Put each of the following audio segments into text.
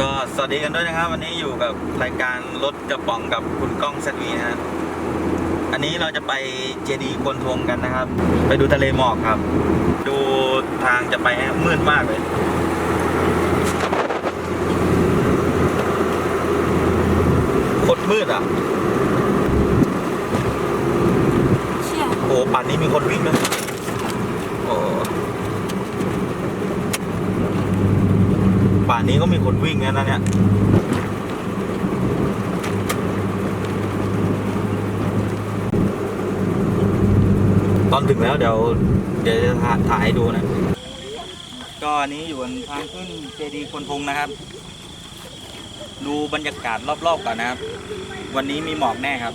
ก็สวัสดีกันด้วยนะครับ วันนี้อยู่กับรายการรถกระป๋องกับคุณก้องแซดวีนะฮะอันนี้เราจะไปเจดีย์กวนทงกันนะครับ ไปดูทะเลหมอกครับ ดูทางจะไปฮะมืดมากเลย โคตรมืดอะเชี่ยโอ้ป่านนี้มีคนวิ่งนะโอ้ป่านนี้ก็มีคนวิ่งแล้วนะเนี่ยตอนถึงแล้วเดี๋ยวเดี๋ยวจะถ่ายถ่ายให้ดูนะ ก็อันนี้อยู่บนทางขึ้นเจดีย์คนพงนะครับ ดูบรรยากาศรอบๆก่อนนะครับ วันนี้มีหมอกแน่ครับ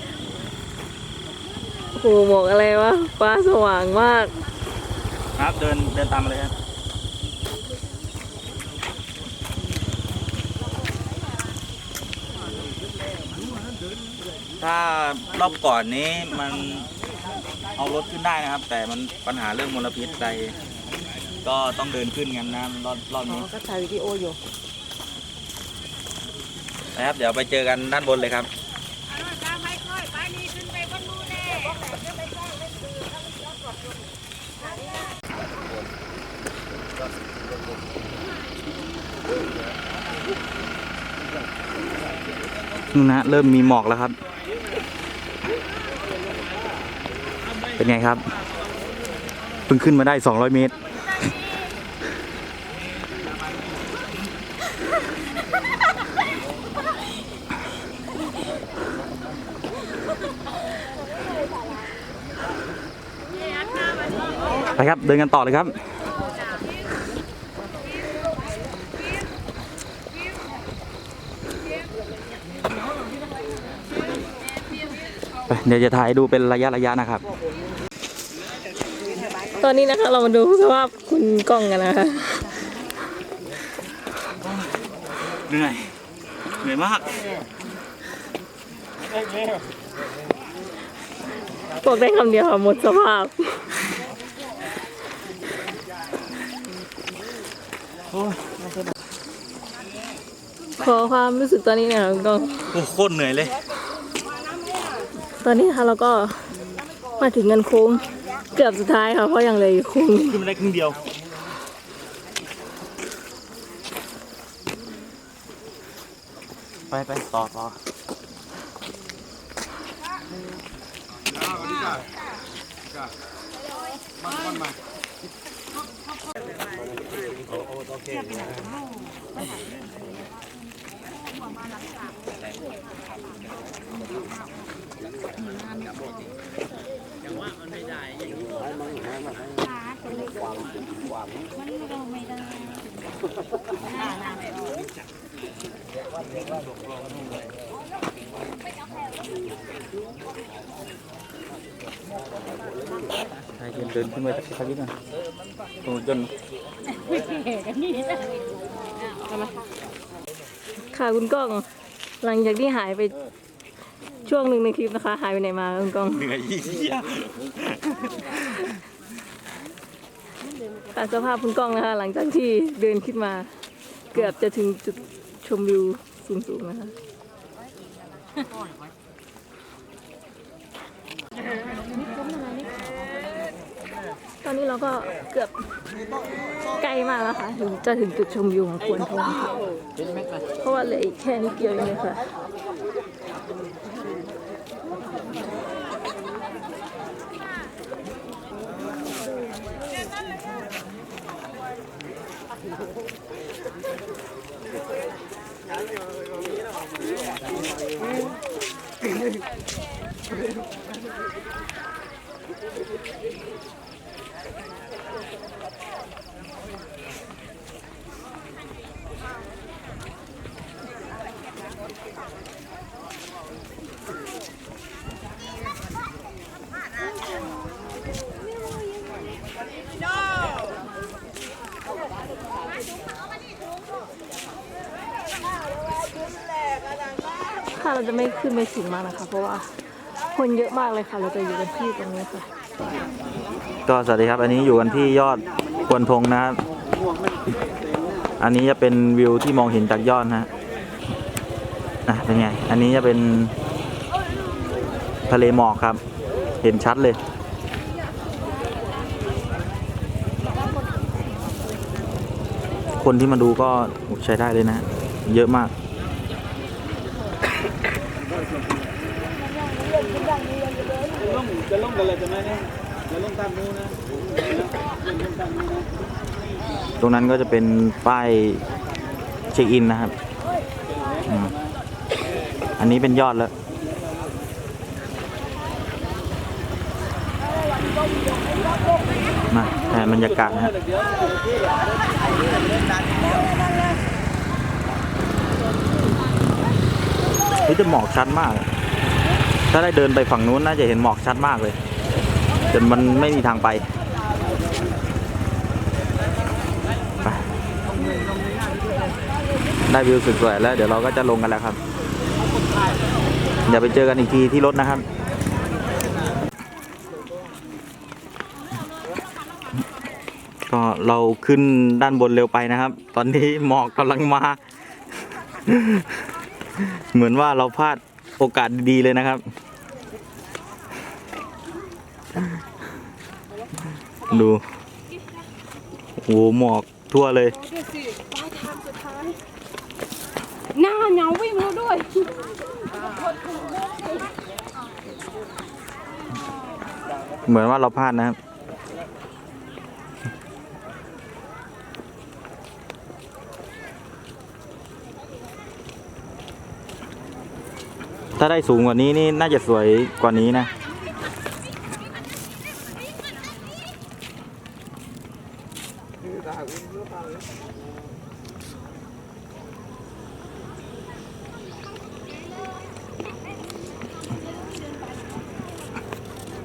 โอ้โหหมอกอะไรวะฟ้าสว่างมาก ครับเดินเดินตามมาเลยครับ ถ้ารอบก่อนนี้มันเอารถขึ้นได้นะครับ แต่มันปัญหาเรื่องมลพิษใจก็ต้องเดินขึ้นกันนะรอบรอบนี้ก็ถ่ายวิดีโออยู่นะครับ เดี๋ยวไปเจอกันด้านบนเลยครับนู่นนะเริ่มมีหมอกแล้วครับ เป็นไงครับเพิ่งขึ้นมาได้ 200 เมตร ไปครับ เดินกันต่อเลยครับ ไปเดี๋ยวจะถ่ายให้ดูเป็นระยะระยะนะครับ ตอนนี้นะคะเรามาดูสภาพคุณกล้องกันนะคะเหนื่อยเหนื่อยมากบอกได้คำเดียวค่ะหมดสภาพขอความรู้สึกตอนนี้หนะคะคุณกล้อง โอ้โคตรเหนื่อยเลย ตอนนี้นะคะเราก็มาถึงเงินโค้งเกือบสุดท้ายค่ะเพราะยังเหลยโค้งขึ้นมาได้ครึ่งเดียวไปไปต่อต่อ ใช่เดินเดินขึ้นไปสักนิดหนึงตรงจนค่ะคุณกล้อง หลังจากที่หายไปช่วงหนึ่งในคลิปนะคะ หายไปไหนมาคุณกล้อง เหนื่อยเหี้ย ค่ะสภาพคุณกล้องนะคะ หลังจากที่เดินขึ้นมา เกือบจะถึงจุดชมวิวสูงๆนะคะตอนนี้เราก็เกือบใกล้มากแล้วค่ะถึงจะถึงจุดชมวิวของควนทองค่ะเพราะว่าเหลืออีกแค่นิดเดียวเองเลยค่ะ ค่ะเราจะไม่ขึ้นไปสูงมากนะคะ เพราะว่าคนเยอะมากเลยค่ะ เราจะอยู่กันที่ตรงนี้ค่ะ ก็สวัสดีครับ อันนี้อยู่กันที่ยอดควนทงนะครับ อันนี้จะเป็นวิวที่มองเห็นจากยอดนะฮะอะเป็นไง อันนี้จะเป็นทะเลหมอกครับ เห็นชัดเลย คนที่มาดูก็ใช้ได้เลยนะ เยอะมาก ล่มจะล่มกันเลยจะไหมเนี่ยจะล่มตามนู้นนะตรงนั้นก็จะเป็นป้ายเช็คอินนะครับ อันนี้เป็นยอดแล้วมาแต่บรรยากาศนะฮะเฮ้ยจะหมอกชัดมาก ถ้าได้เดินไปฝั่งนู้นน่าจะเห็นหมอกชัดมากเลยแต่มันไม่มีทางไปไปได้วิวสวยๆแล้ว เดี๋ยวเราก็จะลงกันแล้วครับเดี๋ยวไปเจอกันอีกทีที่รถนะครับก็เราขึ้นด้านบนเร็วไปนะครับ ตอนนี้หมอกกำลังมา เหมือนว่าเราพลาดโอกาสดีๆเลยนะครับ ดูโอ้โหหมอกทั่วเลยหน้าเหงาวิ่งแล้วด้วยเหมือนว่าเราพลาดนะครับ ถ้าได้สูงกว่านี้นี่น่าจะสวยกว่านี้นะ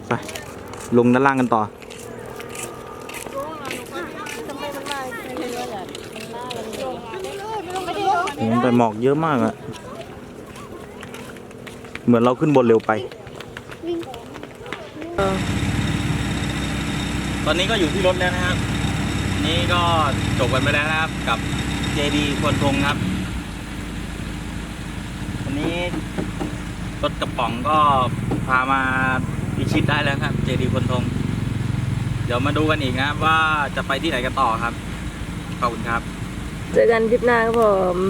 ไป ลงด้านล่างกันต่อโอ้โหแต่หมอกเยอะมากอะ เหมือนเราขึ้นบนเร็วไป ตอนนี้ก็อยู่ที่รถแล้วนะครับ นี่ก็จบกันไปแล้วนะครับ กับ JD ควนทงครับวันนี้รถกระป๋องก็พามาพิชิตได้แล้วครับ JD ควนทง เดี๋ยวมาดูกันอีกนะครับว่าจะไปที่ไหนกันต่อครับ ขอบคุณครับ เจอกันทริปหน้าครับผม